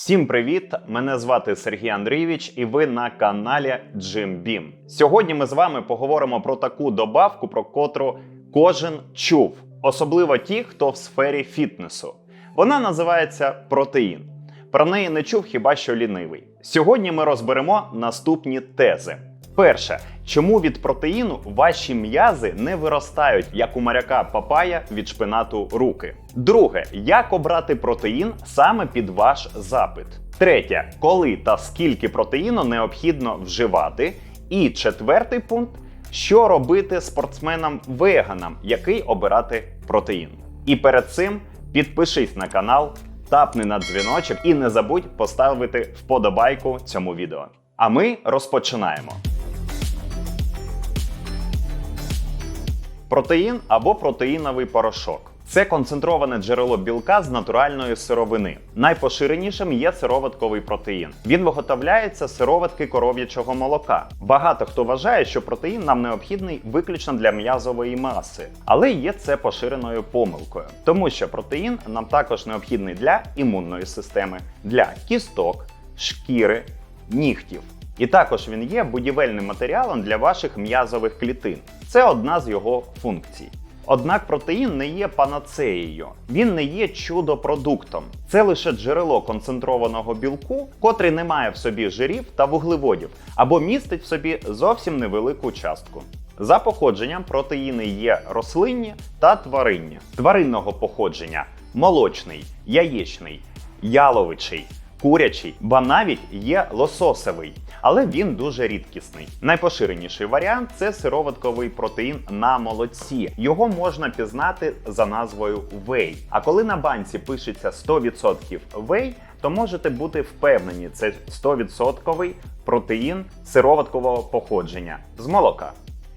Всім привіт! Мене звати Сергій Андрійович, і ви на каналі Джим Бім. Сьогодні ми з вами поговоримо про таку добавку, про котру кожен чув, особливо ті, хто в сфері фітнесу. Вона називається протеїн. Про неї не чув хіба що лінивий. Сьогодні ми розберемо наступні тези. Перше, чому від протеїну ваші м'язи не виростають, як у моряка папая від шпинату руки? Друге, як обрати протеїн саме під ваш запит? Третє, коли та скільки протеїну необхідно вживати? І четвертий пункт, що робити спортсменам-веганам, який обирати протеїн. І перед цим підпишись на канал, тапни на дзвіночок і не забудь поставити вподобайку цьому відео. А ми розпочинаємо. Протеїн або протеїновий порошок. Це концентроване джерело білка з натуральної сировини. Найпоширенішим є сироватковий протеїн. Він виготовляється з сироватки коров'ячого молока. Багато хто вважає, що протеїн нам необхідний виключно для м'язової маси, але є це поширеною помилкою, тому що протеїн нам також необхідний для імунної системи, для кісток, шкіри, нігтів. І також він є будівельним матеріалом для ваших м'язових клітин. Це одна з його функцій. Однак протеїн не є панацеєю, він не є чудо-продуктом. Це лише джерело концентрованого білку, котрий не має в собі жирів та вуглеводів, або містить в собі зовсім невелику частку. За походженням протеїни є рослинні та тваринні. Тваринного походження молочний, яєчний, яловичий, курячий, ба навіть є лососевий, але він дуже рідкісний. Найпоширеніший варіант це сироватковий протеїн на молоці. Його можна пізнати за назвою вей. А коли на банці пишеться 100% вей, то можете бути впевнені, це 100% протеїн сироваткового походження з молока.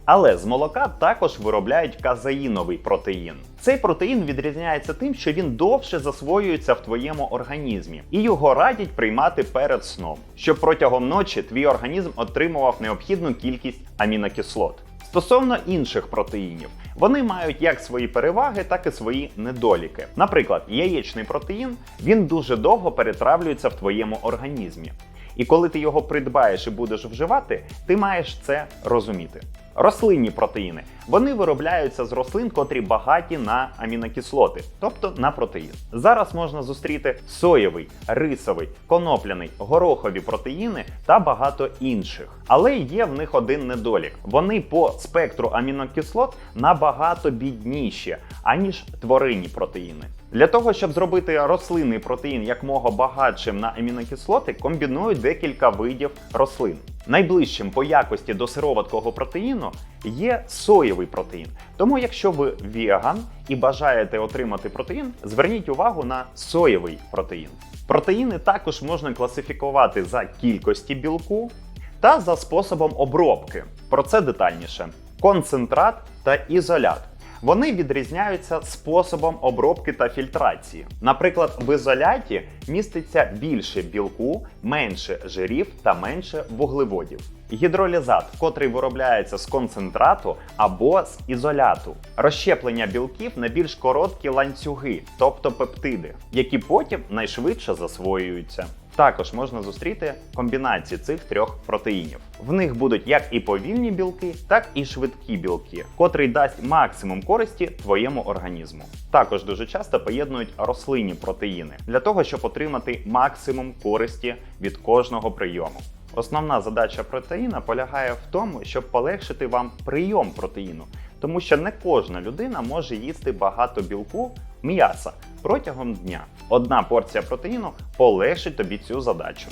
Але з молока також виробляють казеїновий протеїн. Цей протеїн відрізняється тим, що він довше засвоюється в твоєму організмі, і його радять приймати перед сном, щоб протягом ночі твій організм отримував необхідну кількість амінокислот. Стосовно інших протеїнів, вони мають як свої переваги, так і свої недоліки. Наприклад, яєчний протеїн він дуже довго перетравлюється в твоєму організмі. І коли ти його придбаєш і будеш вживати, ти маєш це розуміти. Рослинні протеїни вони виробляються з рослин, котрі багаті на амінокислоти, тобто на протеїн. Зараз можна зустріти соєвий, рисовий, конопляний, горохові протеїни та багато інших. Але є в них один недолік: вони по спектру амінокислот набагато бідніші, аніж тваринні протеїни. Для того, щоб зробити рослинний протеїн якмога багатшим на амінокислоти, комбінують декілька видів рослин. Найближчим по якості до сироваткого протеїну є соєвий протеїн. Тому, якщо ви веган і бажаєте отримати протеїн, зверніть увагу на соєвий протеїн. Протеїни також можна класифікувати за кількості білку та за способом обробки. Про це детальніше: концентрат та ізолят. Вони відрізняються способом обробки та фільтрації. Наприклад, в ізоляті міститься більше білку, менше жирів та менше вуглеводів. Гідролізат, котрий виробляється з концентрату або з ізоляту, розщеплення білків на більш короткі ланцюги, тобто пептиди, які потім найшвидше засвоюються. Також можна зустріти комбінації цих трьох протеїнів. В них будуть як і повільні білки, так і швидкі білки, котрий дасть максимум користі твоєму організму. Також дуже часто поєднують рослинні протеїни для того, щоб отримати максимум користі від кожного прийому. Основна задача протеїна полягає в тому, щоб полегшити вам прийом протеїну, тому що не кожна людина може їсти багато білку м'яса протягом дня. Одна порція протеїну полегшить тобі цю задачу.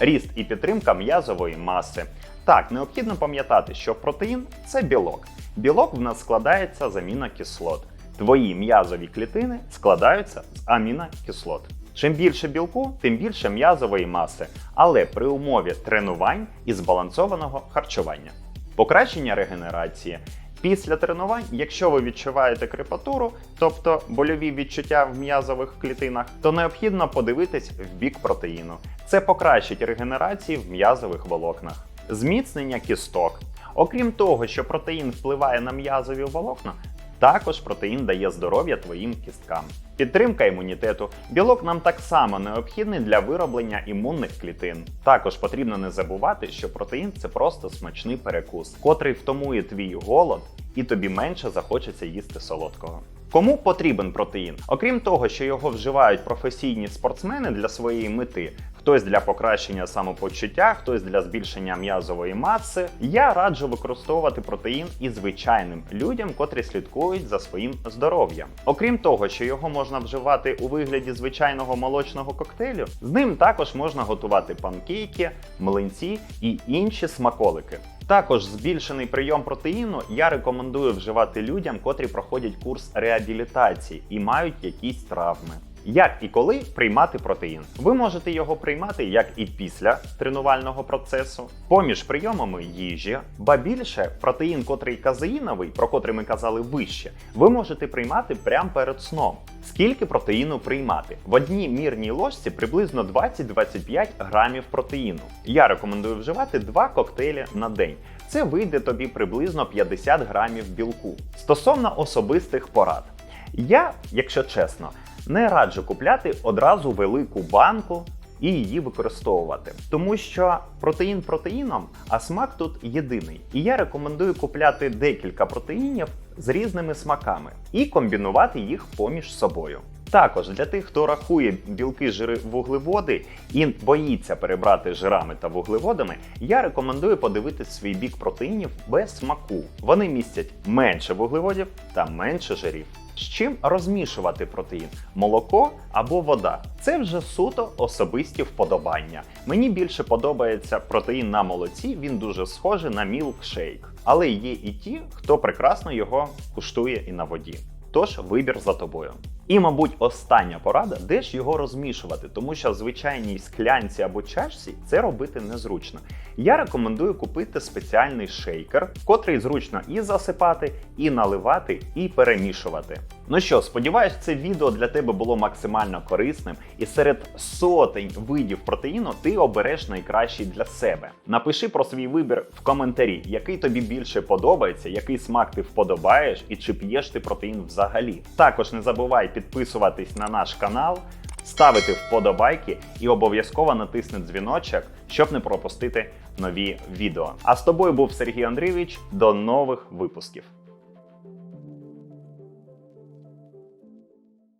Ріст і підтримка м'язової маси. Так, необхідно пам'ятати, що протеїн це білок. Білок в нас складається з амінокислот. Твої м'язові клітини складаються з амінокислот. Чим більше білку, тим більше м'язової маси, але при умові тренувань і збалансованого харчування. Покращення регенерації. Після тренувань, якщо ви відчуваєте крепатуру, тобто больові відчуття в м'язових клітинах, то необхідно подивитись в бік протеїну. Це покращить регенерацію в м'язових волокнах. Зміцнення кісток. Окрім того, що протеїн впливає на м'язові волокна, Також протеїн дає здоров'я твоїм кісткам. Підтримка імунітету. Білок нам так само необхідний для вироблення імунних клітин. Також потрібно не забувати, що протеїн це просто смачний перекус, котрий втомує твій голод, і тобі менше захочеться їсти солодкого. Кому потрібен протеїн? Окрім того, що його вживають професійні спортсмени для своєї мети, хтось для покращення самопочуття, хтось для збільшення м'язової маси, я раджу використовувати протеїн і звичайним людям, котрі слідкують за своїм здоров'ям. Окрім того, що його можна вживати у вигляді звичайного молочного коктейлю, з ним також можна готувати панкейки, млинці і інші смаколики. Також збільшений прийом протеїну я рекомендую вживати людям, котрі проходять курс реабілітації і мають якісь травми. Як і коли приймати протеїн? Ви можете його приймати як і після тренувального процесу, поміж прийомами їжі, ба більше протеїн, котрий казеїновий, про котрий ми казали вище, ви можете приймати прямо перед сном. Скільки протеїну приймати? В одній мірній ложці приблизно 20-25 грамів протеїну. Я рекомендую вживати 2 коктейлі на день. Це вийде тобі приблизно 50 грамів білку. Стосовно особистих порад. Я, якщо чесно, не раджу купляти одразу велику банку і її використовувати, тому що протеїн протеїном, а смак тут єдиний. І я рекомендую купляти декілька протеїнів з різними смаками і комбінувати їх поміж собою. Також для тих, хто рахує білки, жири, вуглеводи і боїться перебрати жирами та вуглеводами, я рекомендую подивитись свій бік протеїнів без смаку. Вони містять менше вуглеводів та менше жирів. З чим розмішувати протеїн? Молоко або вода. Це вже суто особисті вподобання. Мені більше подобається протеїн на молоці, він дуже схожий на мілкшейк. Але є і ті, хто прекрасно його куштує і на воді. Тож вибір за тобою. І, мабуть, остання порада, де ж його розмішувати, тому що в звичайній склянці або чашці це робити незручно. Я рекомендую купити спеціальний шейкер, котрий зручно і засипати, і наливати, і перемішувати. Ну що, сподіваюсь, це відео для тебе було максимально корисним, і серед сотень видів протеїну ти обереш найкращий для себе. Напиши про свій вибір в коментарі, який тобі більше подобається, який смак ти вподобаєш і чи п'єш ти протеїн взагалі. Також не забувай підписуватись на наш канал, ставити вподобайки і обов'язково натисни дзвіночок, щоб не пропустити нові відео. А з тобою був Сергій Андрійович. До нових випусків.